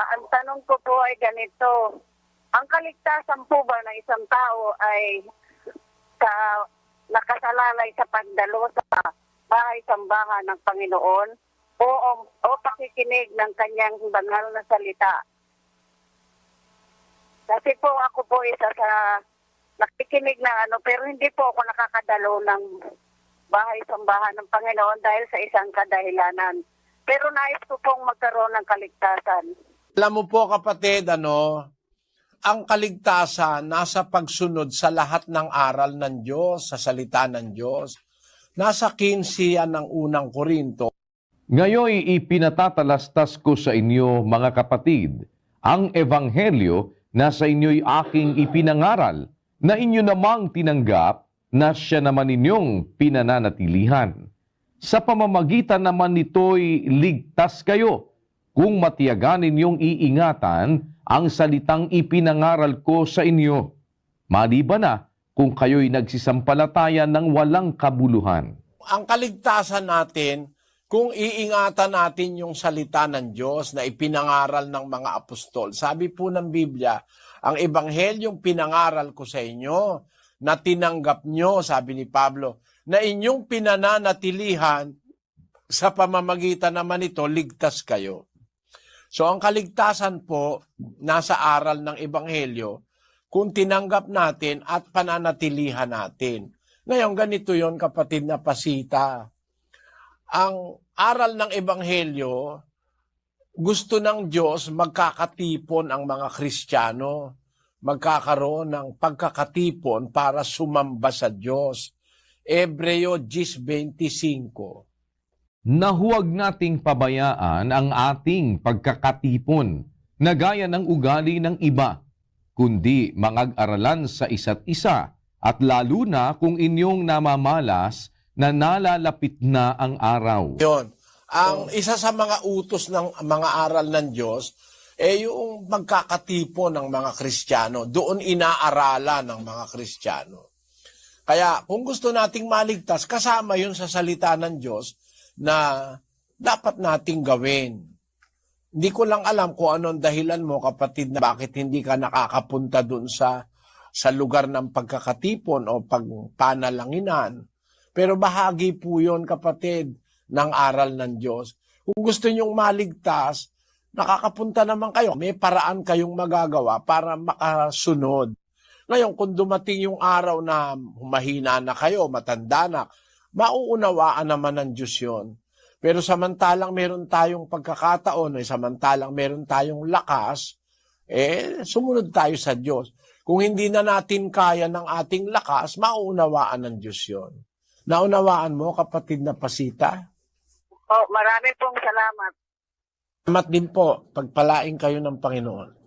Ang tanong ko po ay ganito. Ang kaligtasan po ba ng isang tao ay sa nakasalalay sa pagdalo sa bahay sambahan ng Panginoon o, o, o pakikinig ng kanyang banal na salita? Kasi po ako po isa sa nakikinig na ano, pero hindi po ako nakakadalo ng bahay sambahan ng Panginoon dahil sa isang kadahilanan. Pero nais ko pong magkaroon ng kaligtasan. Alam mo po kapatid, ano, ang kaligtasan nasa pagsunod sa lahat ng aral ng Diyos, sa salita ng Diyos. Nasa 15 yan ng unang Korinto. Ngayoy ipinatatalastas ko sa inyo, mga kapatid, ang ebanghelyo na sa inyo'y aking ipinangaral, na inyo namang tinanggap na siya naman inyong pinananatilihan. Sa pamamagitan naman nito'y ligtas kayo, kung matiyagan ninyong iingatan ang salitang ipinangaral ko sa inyo. Maliban na kung kayo'y nagsisampalataya ng walang kabuluhan. Ang kaligtasan natin, kung iingatan natin yung salita ng Diyos na ipinangaral ng mga apostol. Sabi po ng Biblia, ang ebanghelyong pinangaral ko sa inyo, na tinanggap nyo, sabi ni Pablo, na inyong pinananatilihan sa pamamagitan naman ito, ligtas kayo. So ang kaligtasan po, nasa aral ng ebanghelyo, kung tinanggap natin at pananatilihan natin. Ngayon, ganito yon kapatid na pasita. Ang aral ng ebanghelyo, gusto ng Diyos magkakatipon ang mga Kristiyano, magkakaroon ng pagkakatipon para sumamba sa Diyos. Ebreo 10.25 na huwag nating pabayaan ang ating pagkakatipon na gaya ng ugali ng iba, kundi mangag-aralan sa isa't isa at lalo na kung inyong namamalas na nalalapit na ang araw. Yun. Ang isa sa mga utos ng mga aral ng Diyos, eh yung magkakatipo ng mga Kristiyano. Doon inaaralan ng mga Kristiyano. Kaya kung gusto nating maligtas, kasama yun sa salita ng Diyos na dapat nating gawin. Hindi ko lang alam kung anong dahilan mo, kapatid, na bakit hindi ka nakakapunta doon sa sa lugar ng pagkakatipon o pagpanalanginan. Pero bahagi po yun, kapatid, ng aral ng Diyos. Kung gusto nyong maligtas, nakakapunta naman kayo. May paraan kayong magagawa para makasunod. Ngayon, kung dumating yung araw na humahina na kayo, matanda na, mauunawaan naman ng Diyos yun. Pero samantalang meron tayong pagkakataon, eh, samantalang meron tayong lakas, eh, sumunod tayo sa Diyos. Kung hindi na natin kaya ng ating lakas, mauunawaan ng Diyos yun. Naunawaan mo, kapatid na pasita? Oh, marami pong salamat. Salamat din po. Pagpalaing kayo ng Panginoon.